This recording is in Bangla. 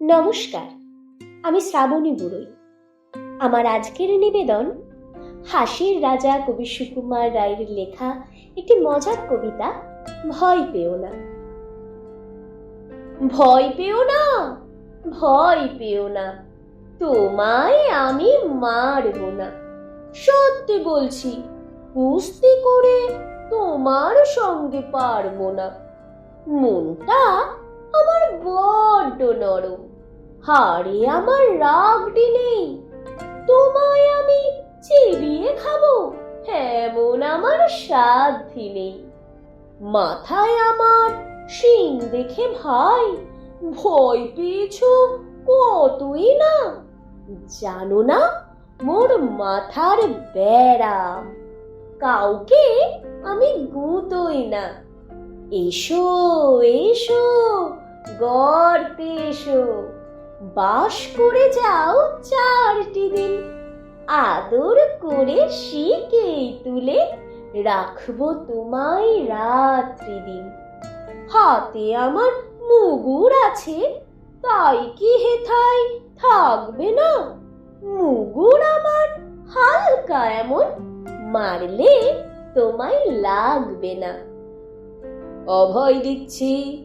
নমস্কার, আমি শ্রাবণী বুড়োই। আমার আজকের নিবেদন হাসির রাজা কবি সুকুমার রায়ের লেখা একটি মজার কবিতা, ভয় পেও না। ভয় পেও না, ভয় পেও না, তোমায় আমি মারব না। সত্যি বলছি, কুস্তি করে তোমার সঙ্গে পারব না। মনটা আমার বড্ড নরম হাড়ে আমার রাগটি নেই তোমায় আমি চিবিয়ে খাব, এমন আমার সাধ্যি নেই মাথায় আমার শিং দেখে ভাই, ভয় পেয়েছ কতই না? জানো না, মোর মাথার বেড়া। কাউকে আমি গুঁতোই না। এসো এসো গর্তে এসো বাস করে যাও চারটি দিন। আদর করে শিখেই তুলে রাখব তোমায় রাত্রি দিন। হাতে আমার মুগুর আছে, তাই কি হেথায় থাকবে না? মুগুর আমার হালকা এমন, মারলে তোমায় লাগবে না। অভয় দিচ্ছি।